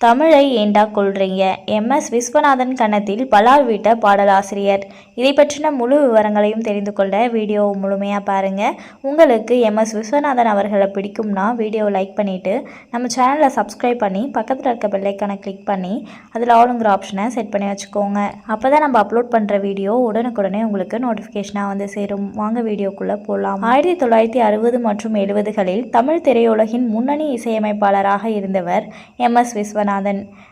தமிழை ஏண்டா கொள்றீங்க எம்எஸ் விஸ்வநாதன் கன்னத்தில் பலார் வீட்ட பாடலாசிரியர். இதை பற்றின முழு விவரங்களையும் தெரிந்து கொள்ள வீடியோ முழுமையாக பாருங்கள் உங்களுக்கு எம்எஸ் விஸ்வநாதன் அவர்களை பிடிக்கும்னா வீடியோவை லைக் பண்ணிவிட்டு நம்ம சேனலை சப்ஸ்கிரைப் பண்ணி பக்கத்தில் இருக்க பெல்லைக்கானை கிளிக் பண்ணி அதில் ஆளுங்கிற ஆப்ஷனை செட் பண்ணி வச்சுக்கோங்க. அப்போ தான் நம்ம அப்லோட் பண்ணுற வீடியோ உடனுக்குடனே உங்களுக்கு நோட்டிஃபிகேஷனாக வந்து சேரும். வாங்க வீடியோக்குள்ளே போகலாம் ஆயிரத்தி தொள்ளாயிரத்தி அறுபது மற்றும் எழுபதுகளில் தமிழ் திரையுலகின் முன்னணி இசையமைப்பாளராக இருந்தவர் எம். எஸ். விஸ்வநாதன்.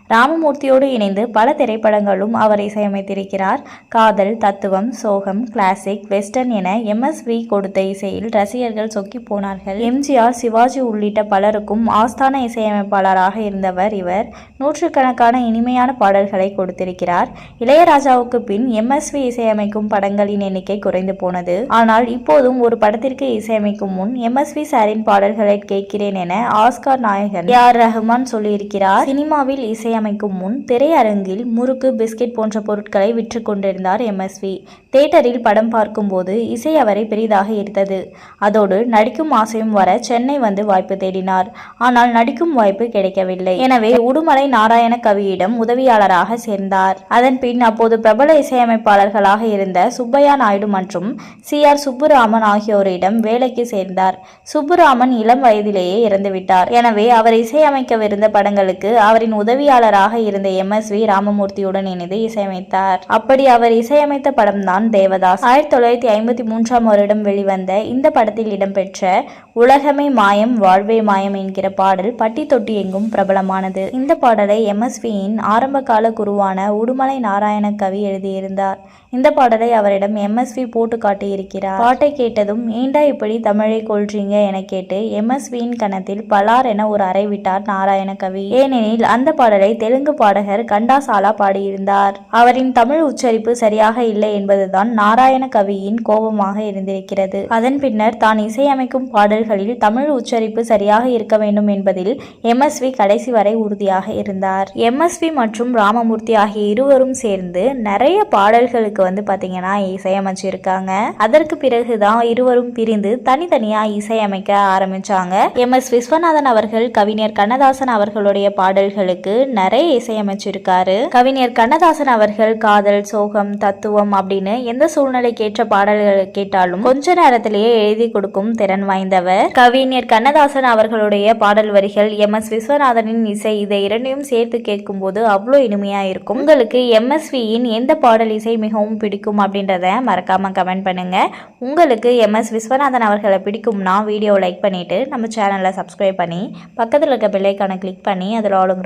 ராமமூர்த்தியோடு இணைந்து பல திரைப்படங்களும் அவர் இசையமைத்திருக்கிறார். காதல் தத்துவம் சோகம் கிளாசிக் வெஸ்டர்ன் என எம்எஸ்வி கொடுத்த இசையில் ரசிகர்கள் சொக்கி போனார்கள். எம்ஜிஆர் சிவாஜி உள்ளிட்ட பலருக்கும் ஆஸ்தான இசையமைப்பாளராக இருந்தவர் இவர். நூற்றுக்கணக்கான இனிமையான பாடல்களை கொடுத்திருக்கிறார். இளையராஜாவுக்கு பின் எம்எஸ்வி இசையமைக்கும் படங்களின் எண்ணிக்கை குறைந்து போனது. ஆனால் இப்போதும் ஒரு படத்திற்கு இசையமைக்கும் முன் எம்எஸ்வி சாரின் பாடல்களை கேட்கிறேன் என ஆஸ்கார் நாயகன் ஆர். ரஹ்மான் சொல்லியிருக்கிறார். சினிமாவில் இசையமைக்கும் முன் திரையரங்கில் முறுக்கு பிஸ்கெட் போன்ற பொருட்களை விற்று கொண்டிருந்தார் எம்எஸ்வி தேட்டரில் படம் பார்க்கும்போது இசை அவரை பெரிதாக ஈர்த்தது அதோடு நடிக்கும் ஆசையும் வர சென்னை வந்து வாய்ப்பு தேடினார். ஆனால் நடிக்கும் வாய்ப்பு கிடைக்கவில்லை. எனவே உடுமலை நாராயண கவியிடம் உதவியாளராக சேர்ந்தார். அதன் பின் அப்போது பிரபல இசையமைப்பாளர்களாக இருந்த சுப்பையா நாயுடு மற்றும் சி. ஆர். சுப்புராமன் ஆகியோரிடம் வேலைக்கு சேர்ந்தார். சுப்புராமன் இளம் வயதிலேயே இறந்துவிட்டார். எனவே அவர் இசையமைக்கவிருந்த படங்களுக்கு அவர் அவரின் உதவியாளராக இருந்த எம். எஸ். வி. ராமமூர்த்தியுடன் இணைந்து இசையமைத்தார். அப்படி அவர் இசையமைத்த படம்தான் தேவதாஸ். ஆயிரத்தி தொள்ளாயிரத்தி ஐம்பத்தி மூன்றாம் வருடம் வெளிவந்த இந்த படத்தில் இடம்பெற்ற உலகமே மாயம் வாழ்வே மாயம் என்கிற பாடல் பட்டி தொட்டி எங்கும் பிரபலமானது. இந்த பாடலை எம்எஸ்வியின் ஆரம்ப கால குருவான உடுமலை நாராயண கவி எழுதியிருந்தார். இந்த பாடலை அவரிடம் எம்எஸ்வி போட்டு காட்டியிருக்கிறார். பாட்டை கேட்டதும் ஏண்டா இப்படி தமிழை கொள்றீங்க என கேட்டு எம். எஸ்வின் கணத்தில் பலார் என ஒரு அறை விட்டார் நாராயண கவி. ஏனெனில் அந்த பாடலை தெலுங்கு பாடகர் கண்டாசாலா பாடியிருந்தார். அவரின் தமிழ் உச்சரிப்பு சரியாக இல்லை என்பதுதான் நாராயண கவியின் கோபமாக இருந்திருக்கிறது. அதன் பின்னர் தான் இசையமைக்கும் பாடல்களில் தமிழ் உச்சரிப்பு சரியாக இருக்க வேண்டும் என்பதில் எம்எஸ்வி கடைசி வரை உறுதியாக இருந்தார். எம்எஸ்வி மற்றும் ராமமூர்த்தி ஆகிய இருவரும் சேர்ந்து நிறைய பாடல்களுக்கு வந்து பாத்தீங்கன்னா இசையமைச்சிருக்காங்க. அதற்கு பிறகுதான் இருவரும் பிரிந்து தனித்தனியா இசையமைக்க ஆரம்பிச்சாங்க. எம். எஸ். விஸ்வநாதன் அவர்கள் கவிஞர் கண்ணதாசன் அவர்களுடைய பாடல்கள் பாடல்களுக்கு நிறைய இசையமைச்சிருக்காரு. கவிஞர் கண்ணதாசன் அவர்கள் காதல் சோகம் தத்துவம் அப்படின்னு எந்த சூழ்நிலைக்கேற்ற பாடல்கள் கேட்டாலும் கொஞ்ச நேரத்திலேயே எழுதி கொடுக்கும் திறன் வாய்ந்தவர். கவிஞர் கண்ணதாசன் அவர்களுடைய பாடல் வரிகள் எம். எஸ். விஸ்வநாதனின் இசை இதை இரண்டையும் சேர்த்து கேட்கும்போது அவ்வளோ இனிமையா இருக்கும். உங்களுக்கு எம்எஸ்வியின் எந்த பாடல் இசை மிகவும் பிடிக்கும் அப்படின்றத மறக்காம கமெண்ட் பண்ணுங்க. உங்களுக்கு எம். எஸ். விஸ்வநாதன் அவர்களை பிடிக்கும்னா வீடியோ லைக் பண்ணிட்டு நம்ம சேனலை சப்ஸ்கிரைப் பண்ணி பக்கத்தில் இருக்க பிள்ளைக்கான கிளிக் பண்ணி அதில் ஆளுங்கிற